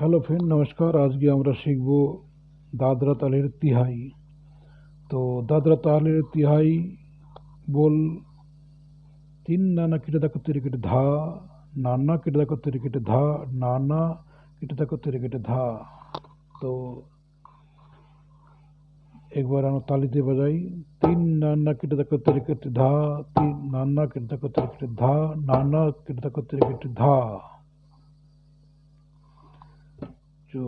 hello friend नमस्कार आज की আমরা শিখব দাদরা তালের তিহাই তো দাদরা তালের তিহাই बोल তিন নানা কীটদাক তিরিকিট ধা নানা কীটদাক তিরিকিট ধা নানা কীটদাক তিরিকিট धा तो एक बार हम ताली दे बजाई तीन नाना किट तक तिरकिट धा तीन नाना किट तिरकिट धा नाना किट तक तिरकिट धा তো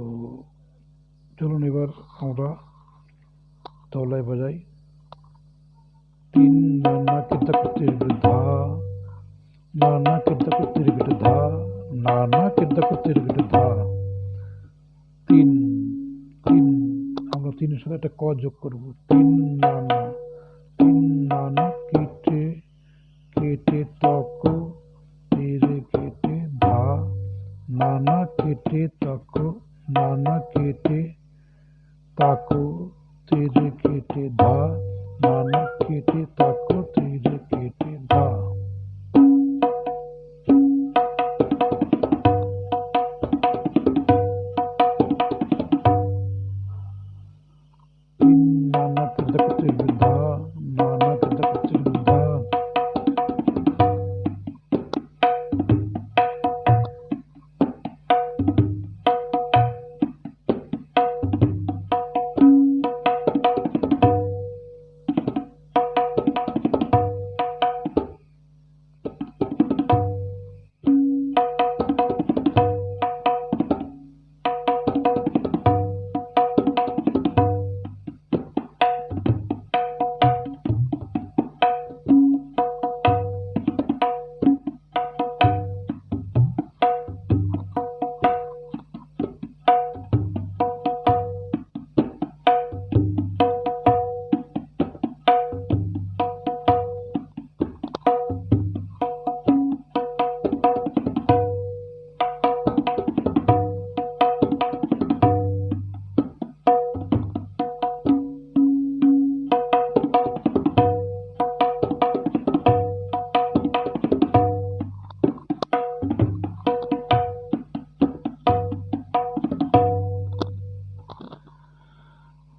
চলুন এবার আমরা তলায় বাজাই তিন নানা বৃদ্ধা নানা বৃদ্ধা নানা বৃদ্ধা তিন তিন আমরা তিনের সাথে একটা ক যোগ করব তিন নানা তিন নানা কেটে কেটে ত্বক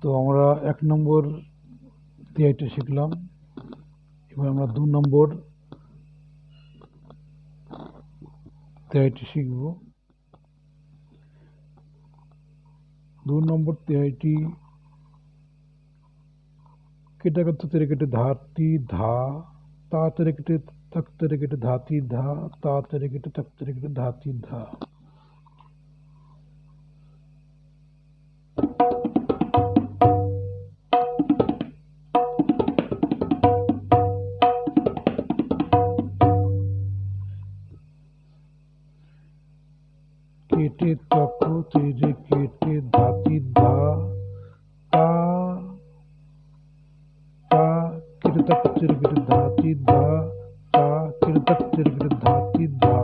তো আমরা এক নম্বর থিয়েটার শিখলাম এবার আমরা দু নম্বর তেহাইটি শিখব দু নম্বর তেহাইটি তেরে কেটে ধাতি ধা তা কেটে তক কেটে ধাতি ধা তা তেরে কেটে তক কেটে ধাতি ধা কেটে তক তেরে কেটে দাতি দা তা তা কেটে তক তেরে কেটে দাতি দা তা কেটে তক তেরে কেটে দাতি দা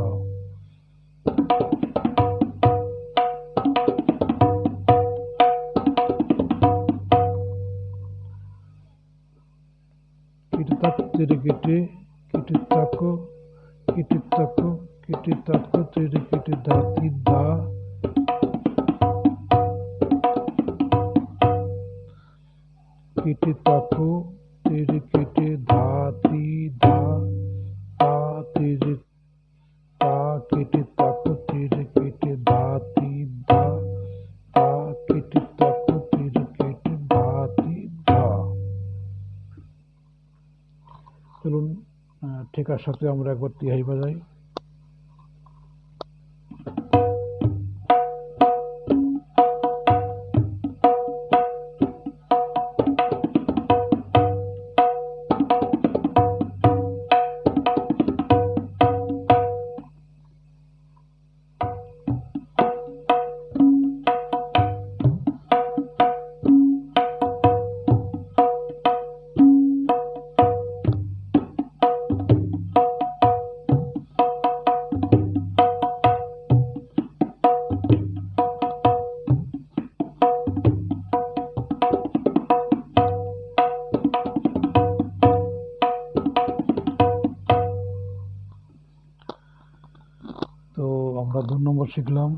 কেটে তাকো তেরে কেটে ধা তি ধা তা তেরে তা কেটে তাকো তেরে কেটে ধা তি ধা তা কেটে তাকো তেরে কেটে ধা তি ধা চলুন ঠিক আছে আমরা একবার তিহাই বাজাই শিখলাম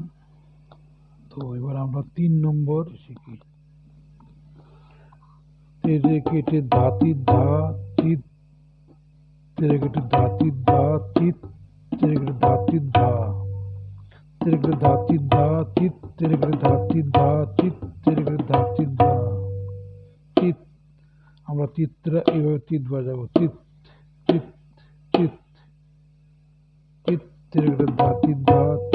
তো এবার আমরা তিন নম্বর শিখি তেরে কেটে ধাতি ধা চিত তেরে কেটে ধাতি ধা চিত তেরে কেটে ধাতি ধা तेरे के धाती धा चित तेरे के धाती धा चित तेरे के धाती धा চিত আমরা চিত্রা এভাবে চিত বাজাবো চিত চিত চিত চিত তেরে ধাতি ধাত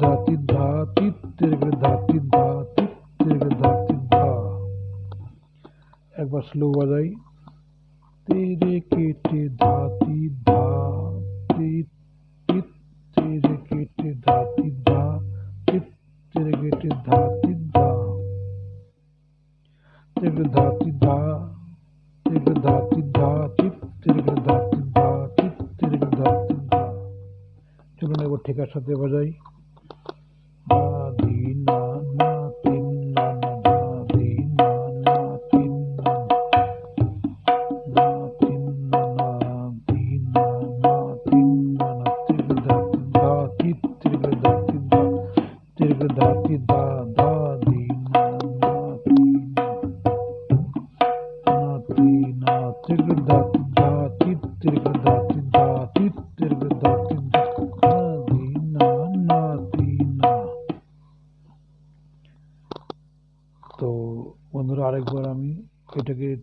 धाति धाति दीर्घ धाति धाति दीर्घ धाति धा एक बार स्लो बजाई तेरे केटे धाति धा तित तेरे केटे धाति धा तित तेरे केटे धाति धा दीर्घ धाति धा दीर्घ धाति धा तित दीर्घ धाति धा धाति धा চলুন এবার ঠিক সাথে বাজাই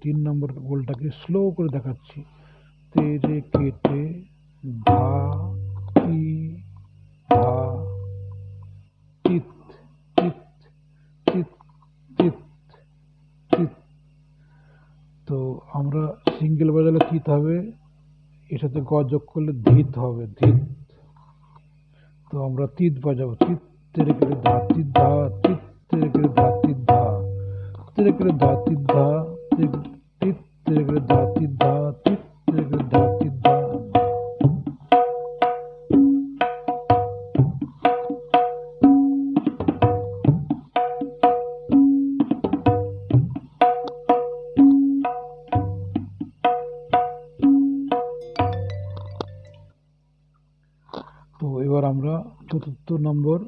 তিন নম্বর গোলটাকে স্লো করে দেখাচ্ছি তেরে কেটে ধা কি ধা তো আমরা সিঙ্গেল বাজালে চিত হবে এর সাথে গ যোগ করলে ধিত হবে ধিত তো আমরা তিত বাজাবো তিত তেরে কেটে ধা তিত ধা তিত তেরে কেটে ধা তিত ধা তেরে করে ধা তিত ধা তো এবার আমরা চতুর্থ নম্বর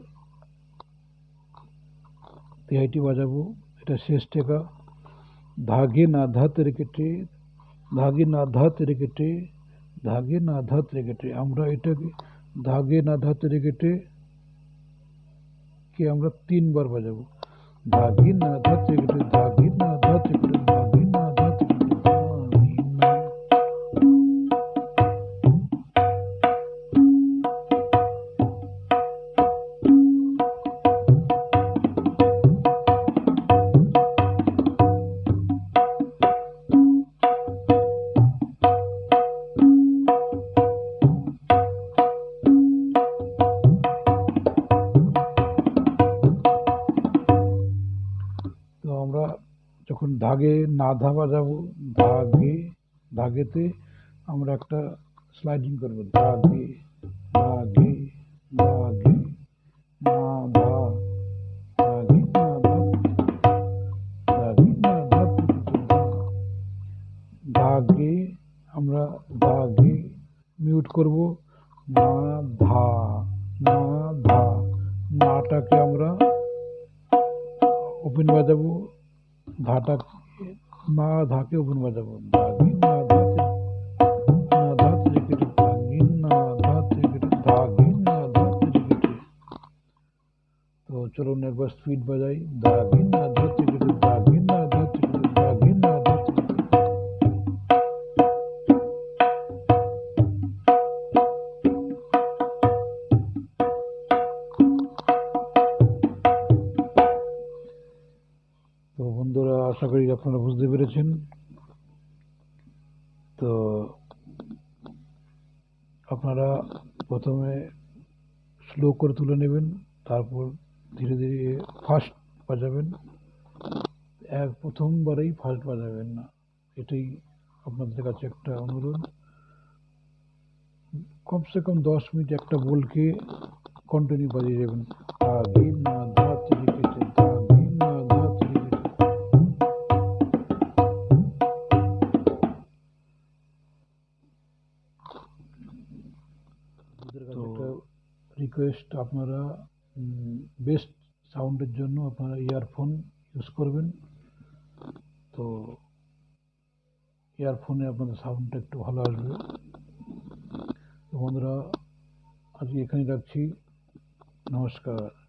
তেহাইটি বাজাবো এটা শেষ টেকা দাগিনাধাতিরিক্তে দাগিনাধাতিরিক্তে দাগিনাধাতিরিক্তে আমরা এটাকে দাগিনাধাতিরিক্তে কে আমরা তিনবার বাজাবো দাগিনাধাতিরিক্তে দাগিনাধাতিরিক্তে ধাবা যাবো ধাগে ধাগেতে আমরা একটা স্লাইডিং করব ধাগে ধাগে ধাগে না দা ধাগে ধাগে ধাগে ধাগে আমরা ধাগে মিউট করব না দা না দা নাটক কি আমরা ওপেন বাজাবো ভাটা ना धात्यो भुनवदव धागी ना धाते ना धाते लिखित धागी ना धाते लिखित धागी ना धाते लिखित तो चलो ने बस बार स्वीट बजाई धागी ना धाते তো আপনারা প্রথমে স্লো করে তুলে নেবেন তারপর ধীরে ধীরে ফার্স্ট বাজাবেন এক প্রথমবারেই ফার্স্ট বাজাবেন না এটাই আপনাদের কাছে একটা অনুরোধ কমসে কম দশ মিনিট একটা বলকে কন্টিনিউ বাজিয়ে যাবেন আর দিন আপনারা বেস্ট সাউন্ডের জন্য আপনারা ইয়ারফোন ইউজ করবেন তো ইয়ারফোনে আপনাদের সাউন্ড একটু ভালো আসবে বন্ধুরা আজ আমি এখানে রাখছি নমস্কার